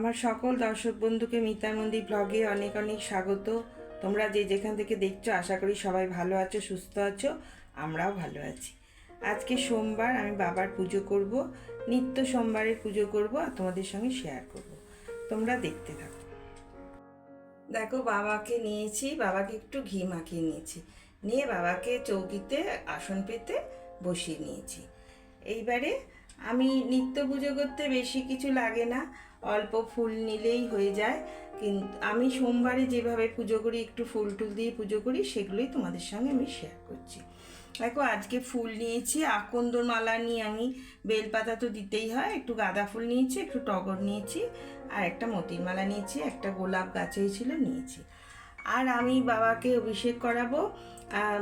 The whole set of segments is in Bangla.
আমার সকল দর্শক বন্ধুকে মিতার মন্দির ব্লগে অনেক অনেক স্বাগত। তোমরা যে যেখান থেকে দেখছ, আশা করি সবাই ভালো আছো, সুস্থ আছো, আমরাও ভালো আছি। আজকে সোমবার আমি বাবার পুজো করব, নিত্য সোমবারের পুজো করব আর তোমাদের সঙ্গে শেয়ার করব। তোমরা দেখতে থাকো। দেখো, বাবাকে নিয়েছি, বাবাকে একটু ঘি মাখিয়ে নিয়েছি। নিয়ে বাবাকে চৌকিতে আসন পেতে বসিয়ে নিয়েছি। এইবারে আমি নিত্য পুজো করতে বেশি কিছু লাগে না। অল্প ফুল নিলেই হয়ে যায়। কিন্তু আমি সোমবারে যেভাবে পুজো করি, একটু ফুল টুল দিয়ে পুজো করি, সেগুলোই তোমাদের সঙ্গে আমি শেয়ার করছি। দেখো, আজকে ফুল নিয়েছি আকন্দর মালা নিয়ে আমি বেলপাতা তো দিতেই হয়, একটু গাঁদা ফুল নিয়েছি, একটু টগর নিয়েছি, আর একটা মতির মালা নিয়েছি, একটা গোলাপ গাছে ছিল নিয়েছি। আর আমি বাবাকে অভিষেক করাবো।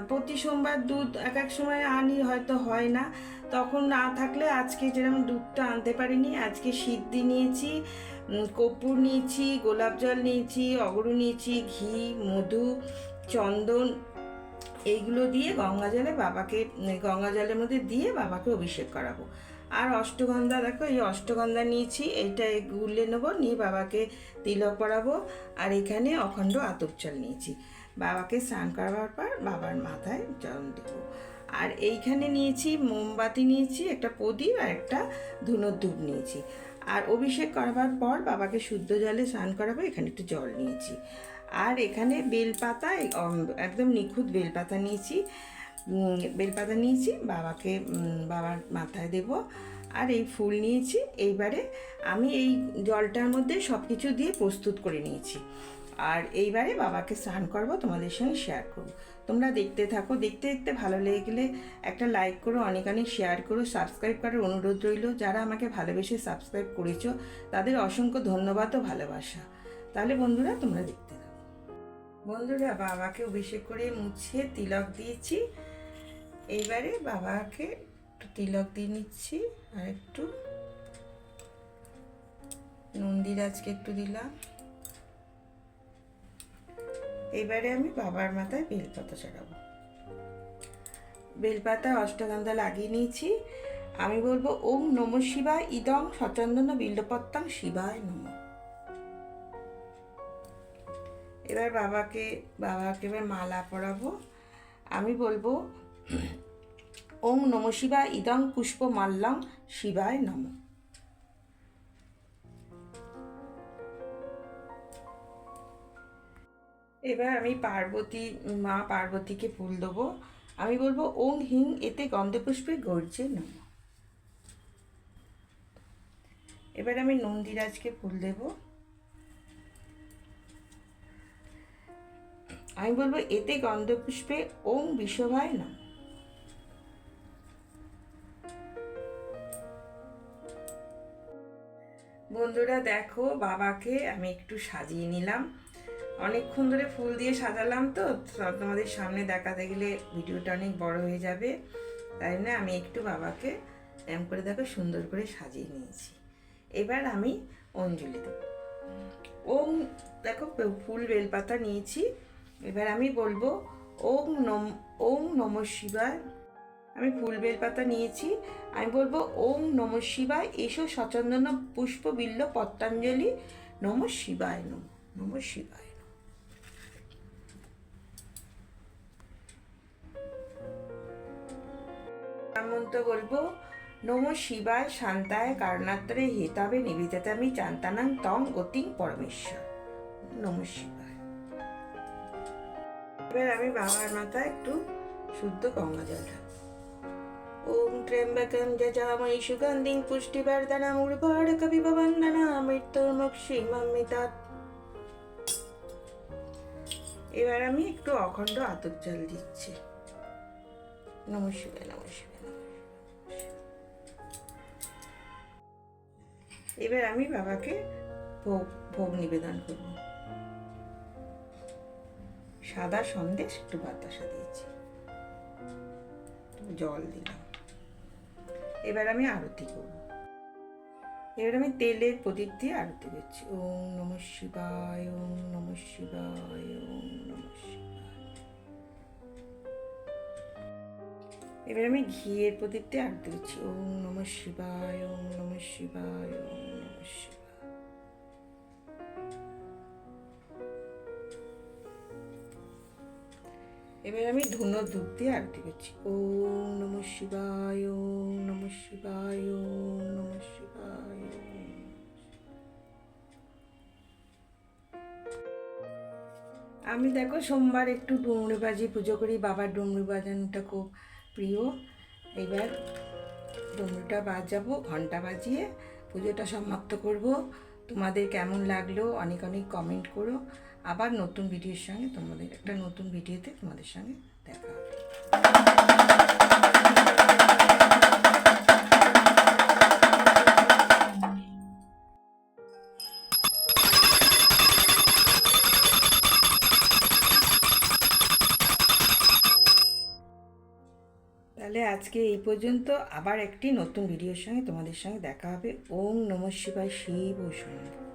প্রতি সোমবার দুধ এক এক সময় আনি, হয়তো হয় না। তখন না থাকলে আজকে যেরকম দুধটা আনতে পারিনি, আজকে সিদ্ধি নিয়েছি কর্পূর নিয়েছি, গোলাপ জল নিয়েছি, অগরু নিয়েছি, ঘি, মধু, চন্দন, এইগুলো দিয়ে গঙ্গা জলে বাবাকে, গঙ্গা জলের মধ্যে দিয়ে বাবাকে অভিষেক করাবো। আর অষ্টগন্ধা, দেখো এই অষ্টগন্ধা নিয়েছি, এইটা গুলে নেব, নিয়ে বাবাকে তিলক পরাবো আর এখানে অখণ্ড আতপ জল নিয়েছি। বাবাকে স্নান করাবার পর বাবার মাথায় জল দেবো। আর এইখানে নিয়েছি মোমবাতি নিয়েছি, একটা প্রদীপ আর একটা ধুনোর ধূপ নিয়েছি। আর অভিষেক করাবার পর বাবাকে শুদ্ধ জলে স্নান করাবো, এখানে একটু জল নিয়েছি। আর এখানে বেলপাতা একদম নিখুঁত বেলপাতা নিয়েছি। বেলপাতা নিয়েছি, বাবাকে বাবার মাথায় দেব। আর এই ফুল নিয়েছি, এইবারে আমি এই জলটার মধ্যে সব কিছু দিয়ে প্রস্তুত করে নিয়েছি। আর এইবারে বাবাকে স্নান করব, তোমাদের সঙ্গে শেয়ার করব। তোমরা দেখতে থাকো, দেখতে দেখতে ভালো লেগে গেলে একটা লাইক করো, অনেক অনেক শেয়ার করো সাবস্ক্রাইব করার অনুরোধ রইল। যারা আমাকে ভালোবেসে সাবস্ক্রাইব করেছ, তাদের অসংখ্য ধন্যবাদ ও ভালোবাসা। তাহলে বন্ধুরা, তোমরা বন্ধুরা, বাবাকে অভিষেক করে মুছে তিলক দিয়েছি। এইবারে বাবাকে একটু তিলক দিয়ে নিচ্ছি আর একটু নন্দিরাজকে একটু দিলাম। এবারে আমি বাবার মাথায় বেলপাতা চড়াবো। বেলপাতা, অষ্টগন্ধা লাগিয়ে নিয়েছি। আমি বলব, ওম নম শিবায়, ইদং সচন্দন বিল্লপত্তাং শিবায় নম। এবার বাবাকে বাবাকে এবার মালা পরাবো। আমি বলব ওম নম শিবায় ইদং পুষ্প মাল্যং শিবায় নম। এবার আমি পার্বতী, মা পার্বতীকে ফুল দেবো। আমি বলব, ওং হিং এতে গন্ধপুষ্পে গর্জে নম। এবার আমি নন্দিরাজকে ফুল দেব। আমি বলব, এতে গন্ধপুষ্পে ওং বিশ্বভায় না বন্ধুরা, দেখো, বাবাকে আমি একটু সাজিয়ে নিলাম। অনেকক্ষণ ধরে ফুল দিয়ে সাজালাম তো তোমাদের সামনে দেখাতে গেলে ভিডিওটা অনেক বড় হয়ে যাবে। তাই না আমি একটু বাবাকে এম করে দেখো, সুন্দর করে সাজিয়ে নিয়েছি। এবার আমি অঞ্জলি দেব। ওম, দেখো, ফুল বেলপাতা নিয়েছি। এবার আমি বলব, ওম নম ওম নম শিবায়। আমি ফুল বেলপাতা নিয়েছি। আমি বলব, ওম নম শিবায়। এসো সচন্দন পুষ্প বিল্ল পত্তাঞ্জলি। নম শিবায় নম নম শিবায় মন্ত্র বলব, নম শিবায় শান্তায় কারণাত্রে হেতাবে নিবেদিতামি চান্তানাং তং গতিং পরমেশ্বর। নম শিবায়। এবার আমি বাবার মাথায় একটু শুদ্ধ গঙ্গা জল ঢালবো ওম ত্র্যম্বকম যজামহি সুগন্ধিং পুষ্টিবর্ধনম উর্বরকবিবন্দনা মৃত্যুর্মুক্ষীমমিতাৎ এবার আমি একটু অখণ্ড আতপ জল দিচ্ছি। নমস্কার নমস্কার এবার আমি বাবাকে ভোগ ভোগ নিবেদন করব। সাদা সন্দেশ, একটু বাতাসা দিয়েছি। জল দিলাম। এবার আমি আরতি করব। এবার আমি তেলের প্রদীপ দিয়ে আরতি করছি। ওম নম শিবায়, ওম নম শিবায়, ওম নম শিবায়। এবার আমি ঘিয়ের প্রদীপ দিয়ে আরতি করছি। ওম নম শিবায়, ওম নম শিবায়, ওম নম শিবায়। এবার আমি ধুনো ধূপ দিয়ে আরতি করছি। ওম নম শিবায়, ওম নম শিবায়, ওম নম শিবায়। আমি দেখো সোমবার একটু ডুমরু বাজি পুজো করি, বাবার ডুমরু বাজানোটা খুব প্রিয়। এবার ডুমরুটা বাজাবো, ঘণ্টা বাজিয়ে পুজোটা সমাপ্ত করব। তোমাদের কেমন লাগল অনেক অনেক কমেন্ট করো। আবার নতুন ভিডিওর সঙ্গে তোমাদের, একটা নতুন ভিডিওতে তোমাদের সঙ্গে দেখা হবে। তাহলে আজকে এই পর্যন্ত, আবার একটি নতুন ভিডিওর সঙ্গে তোমাদের সঙ্গে দেখা হবে। ওম নম শিবায়, শিব ও শম্ভু।